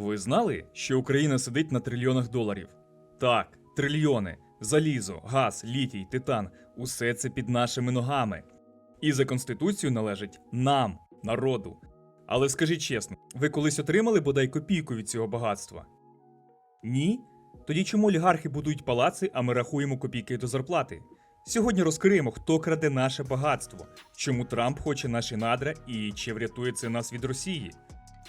Ви знали, що Україна сидить на трильйонах доларів? Так, трильйони. Залізо, газ, літій, титан усе це під нашими ногами. І за конституцію належить нам, народу. Але скажіть чесно, ви колись отримали бодай копійку від цього багатства? Ні? Тоді чому олігархи будують палаци, а ми рахуємо копійки до зарплати? Сьогодні розкриємо, хто краде наше багатство, чому Трамп хоче наші надра і чи врятує це нас від Росії.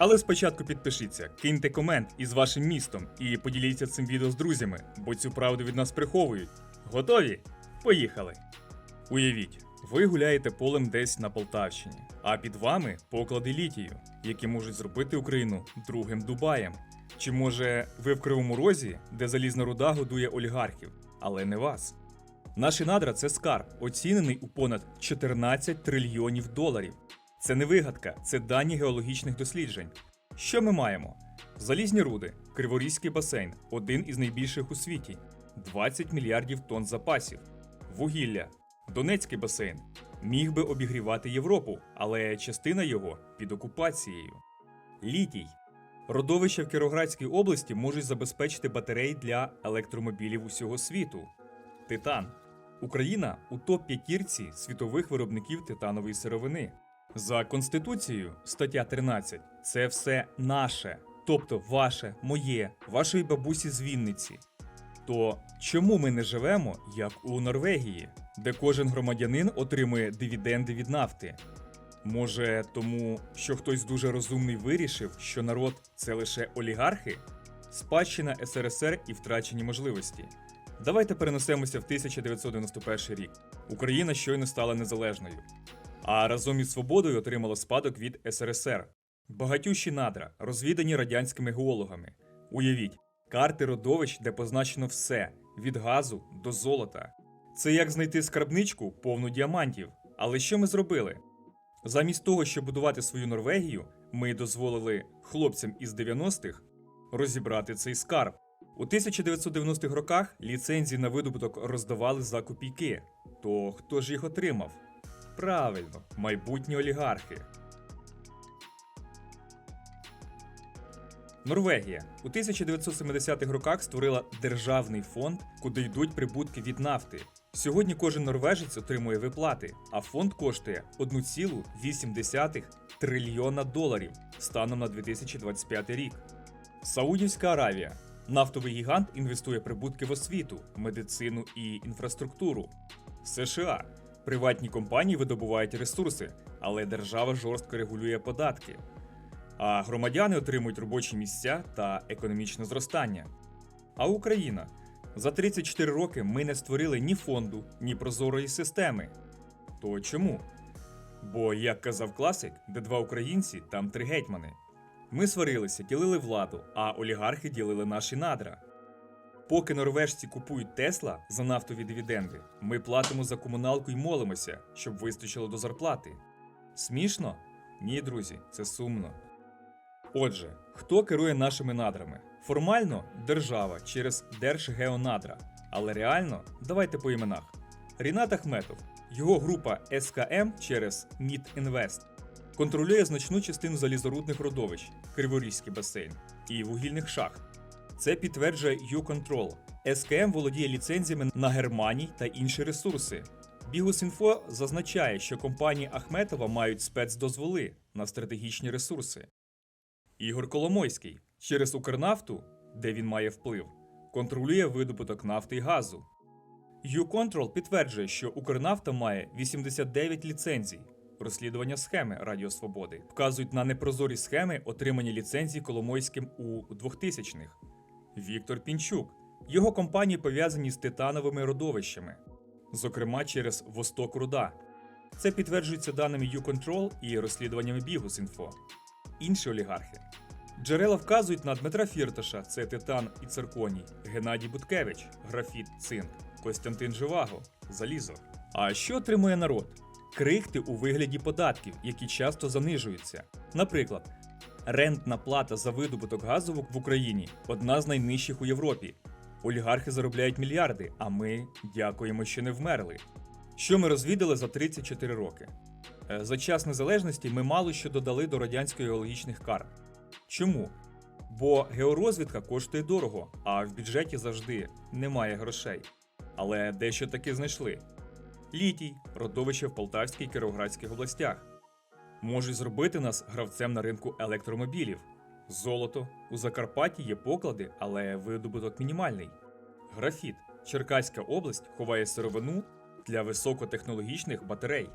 Але спочатку підпишіться, киньте комент із вашим містом і поділіться цим відео з друзями, бо цю правду від нас приховують. Готові? Поїхали! Уявіть, ви гуляєте полем десь на Полтавщині, а під вами поклади літію, які можуть зробити Україну другим Дубаєм. Чи може ви в Кривому Розі, де залізна руда годує олігархів, але не вас? Наші надра це скарб, оцінений у понад 14 трильйонів доларів. Це не вигадка, це дані геологічних досліджень. Що ми маємо? Залізні руди, Криворізький басейн, один із найбільших у світі, 20 мільярдів тонн запасів, вугілля, Донецький басейн міг би обігрівати Європу, але частина його під окупацією. Літій. Родовища в Кіровоградській області можуть забезпечити батареї для електромобілів усього світу. Титан. Україна у топ-п'ятірці світових виробників титанової сировини. За Конституцією, стаття 13, це все наше, тобто ваше, моє, вашої бабусі з Вінниці. То чому ми не живемо як у Норвегії, де кожен громадянин отримує дивіденди від нафти? Може, тому, що хтось дуже розумний вирішив, що народ це лише олігархи? Спадщина СРСР і втрачені можливості. Давайте перенесемося в 1991 рік. Україна щойно стала незалежною. А разом із свободою отримала спадок від СРСР. Багатющі надра, розвідані радянськими геологами. Уявіть, карти родовищ, де позначено все від газу до золота. Це як знайти скарбничку повну діамантів. Але що ми зробили? Замість того, щоб будувати свою Норвегію, ми дозволили хлопцям із 90-х розібрати цей скарб. У 1990-х роках ліцензії на видобуток роздавали за копійки. То хто ж їх отримав? Правильно, майбутні олігархи. Норвегія у 1970-х роках створила державний фонд, куди йдуть прибутки від нафти. Сьогодні кожен норвежець отримує виплати, а фонд коштує 1,8 трильйона доларів станом на 2025 рік. Саудівська Аравія. Нафтовий гігант інвестує прибутки в освіту, медицину і інфраструктуру. США. Приватні компанії видобувають ресурси, але держава жорстко регулює податки. А громадяни отримують робочі місця та економічне зростання. А Україна за 34 роки ми не створили ні фонду, ні прозорої системи. То чому? Бо, як казав класик, де два українці, там три гетьмани. Ми сварилися, ділили владу, а олігархи ділили наші надра. Поки норвежці купують Тесла за нафтові дивіденди, ми платимо за комуналку й молимося, щоб вистачило до зарплати. Смішно? Ні, друзі, це сумно. Отже, хто керує нашими надрами? Формально держава через Держгеонадра. Але реально, давайте по іменах. Рінат Ахметов, його група СКМ через Мідінвест контролює значну частину залізорудних родовищ, Криворізький басейн і вугільних шахт. Це підтверджує U-Control. СКМ володіє ліцензіями на Германій та інші ресурси. Бігус.Інфо зазначає, що компанії Ахметова мають спецдозволи на стратегічні ресурси. Ігор Коломойський через Укрнафту, де він має вплив, контролює видобуток нафти і газу. U-Control підтверджує, що Укрнафта має 89 ліцензій. Розслідування схеми Радіо Свободи вказують на непрозорі схеми, отримані ліцензії Коломойським у 2000-х. Віктор Пінчук. Його компанії пов'язані з титановими родовищами, зокрема через Восток Руда. Це підтверджується даними U-Control і розслідуваннями Бігус.Інфо. Інші олігархи. Джерела вказують на Дмитра Фірташа, це Титан і Цирконій, Геннадій Буткевич, графіт, цинк, Костянтин Живаго, залізо. А що отримує народ? Крихти у вигляді податків, які часто занижуються. Наприклад, рентна плата за видобуток газу в Україні одна з найнижчих у Європі. Олігархи заробляють мільярди, а ми дякуємо, що не вмерли. Що ми розвідали за 34 роки? Е, За час незалежності ми мало що додали до радянської геологічних карт. Чому? Бо георозвідка коштує дорого, а в бюджеті завжди немає грошей. Але дещо таки знайшли: літій, родовище в Полтавській і Кіровоградських областях. Можуть зробити нас гравцем на ринку електромобілів. Золото. У Закарпатті є поклади, але видобуток мінімальний. Графіт. Черкаська область ховає сировину для високотехнологічних батарей.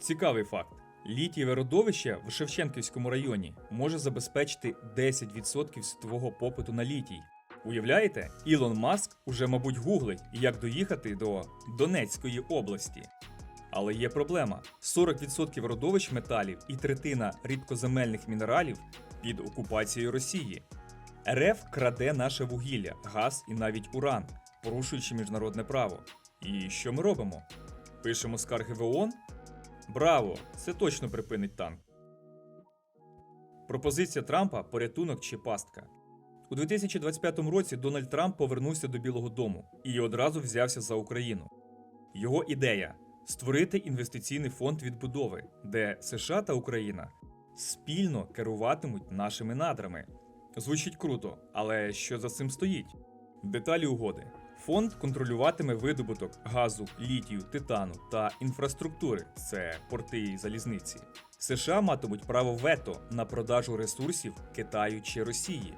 Цікавий факт: літієве родовище в Шевченківському районі може забезпечити 10% світового попиту на літій. Уявляєте, Ілон Маск уже, мабуть, гуглить, як доїхати до Донецької області. Але є проблема: 40% родовищ металів і третина рідкоземельних мінералів під окупацією Росії. РФ краде наше вугілля, газ і навіть уран, порушуючи міжнародне право. І що ми робимо? Пишемо скарги в ООН? Браво! Це точно припинить танк. Пропозиція Трампа порятунок чи пастка. У 2025 році Дональд Трамп повернувся до Білого Дому і одразу взявся за Україну. Його ідея створити інвестиційний фонд відбудови, де США та Україна спільно керуватимуть нашими надрами. Звучить круто, але що за цим стоїть? Деталі угоди. Фонд контролюватиме видобуток газу, літію, титану та інфраструктури це порти і залізниці. США матимуть право вето на продажу ресурсів Китаю чи Росії.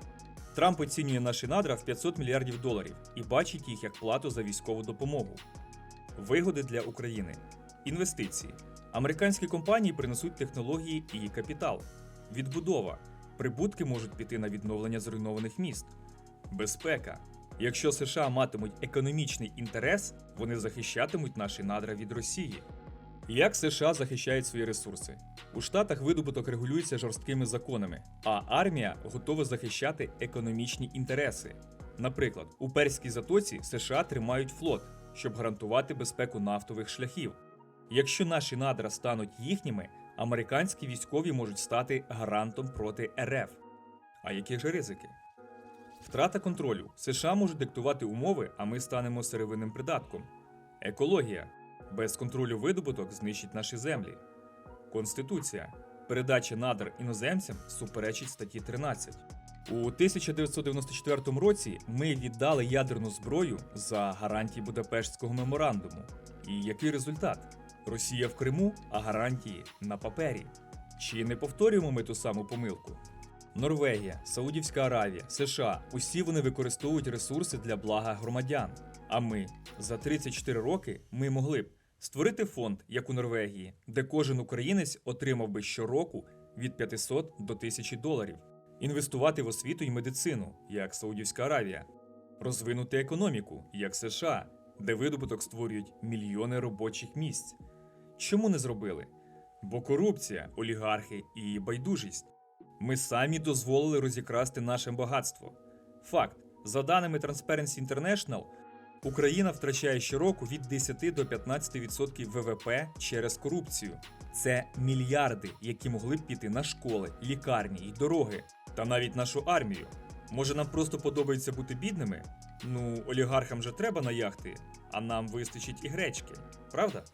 Трамп оцінює наші надра в 500 мільярдів доларів і бачить їх як плату за військову допомогу. Вигоди для України. Інвестиції. Американські компанії принесуть технології і капітал. Відбудова. Прибутки можуть піти на відновлення зруйнованих міст. Безпека. Якщо США матимуть економічний інтерес, вони захищатимуть наші надра від Росії. Як США захищають свої ресурси? У Штатах видобуток регулюється жорсткими законами, а армія готова захищати економічні інтереси. Наприклад, у Перській затоці США тримають флот, щоб гарантувати безпеку нафтових шляхів. Якщо наші надра стануть їхніми, американські військові можуть стати гарантом проти РФ. А які ж ризики? Втрата контролю. США можуть диктувати умови, а ми станемо сировинним придатком. Екологія. Без контролю видобуток знищить наші землі. Конституція. Передача надр іноземцям суперечить статті 13. У 1994 році ми віддали ядерну зброю за гарантії Будапештського меморандуму. І який результат? Росія в Криму, а гарантії на папері. Чи не повторюємо ми ту саму помилку? Норвегія, Саудівська Аравія, США усі вони використовують ресурси для блага громадян. А ми за 34 роки ми могли б створити фонд, як у Норвегії, де кожен українець отримав би щороку від 500 до 1000 доларів, інвестувати в освіту і медицину, як Саудівська Аравія, розвинути економіку, як США, де видобуток створюють мільйони робочих місць. Чому не зробили? Бо корупція, олігархи і байдужість. Ми самі дозволили розікрасти наше багатство. Факт: за даними Transparency International, Україна втрачає щороку від 10 до 15% ВВП через корупцію. Це мільярди, які могли б піти на школи, лікарні і дороги, та навіть нашу армію. Може, нам просто подобається бути бідними? Ну, олігархам же треба на яхти, а нам вистачить і гречки, правда?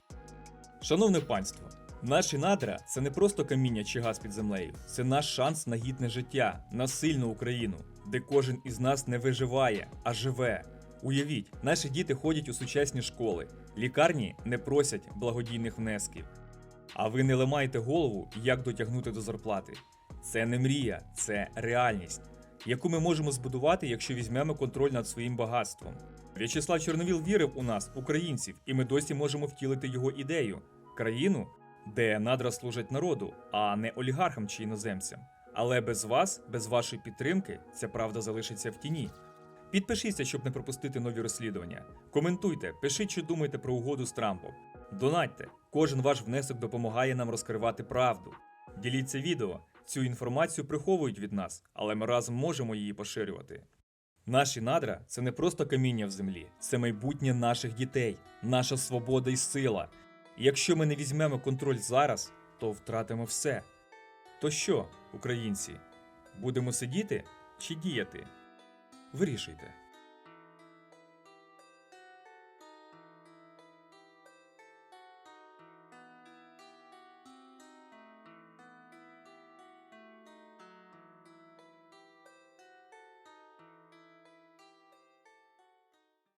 Шановне панство, наші надра це не просто каміння чи газ під землею, це наш шанс на гідне життя, на сильну Україну, де кожен із нас не виживає, а живе. Уявіть, наші діти ходять у сучасні школи, лікарні не просять благодійних внесків. А ви не ламаєте голову, як дотягнути до зарплати. Це не мрія, це реальність, яку ми можемо збудувати, якщо візьмемо контроль над своїм багатством. В'ячеслав Чорновіл вірив у нас, українців, і ми досі можемо втілити його ідею країну, де надра служать народу, а не олігархам чи іноземцям. Але без вас, без вашої підтримки, ця правда залишиться в тіні. Підпишіться, щоб не пропустити нові розслідування. Коментуйте, пишіть, що думаєте про угоду з Трампом. Донатьте, кожен ваш внесок допомагає нам розкривати правду. Діліться відео. Цю інформацію приховують від нас, але ми разом можемо її поширювати. Наші надра це не просто каміння в землі, це майбутнє наших дітей, наша свобода і сила. І якщо ми не візьмемо контроль зараз, то втратимо все. То що, українці, будемо сидіти чи діяти? Вирішуйте.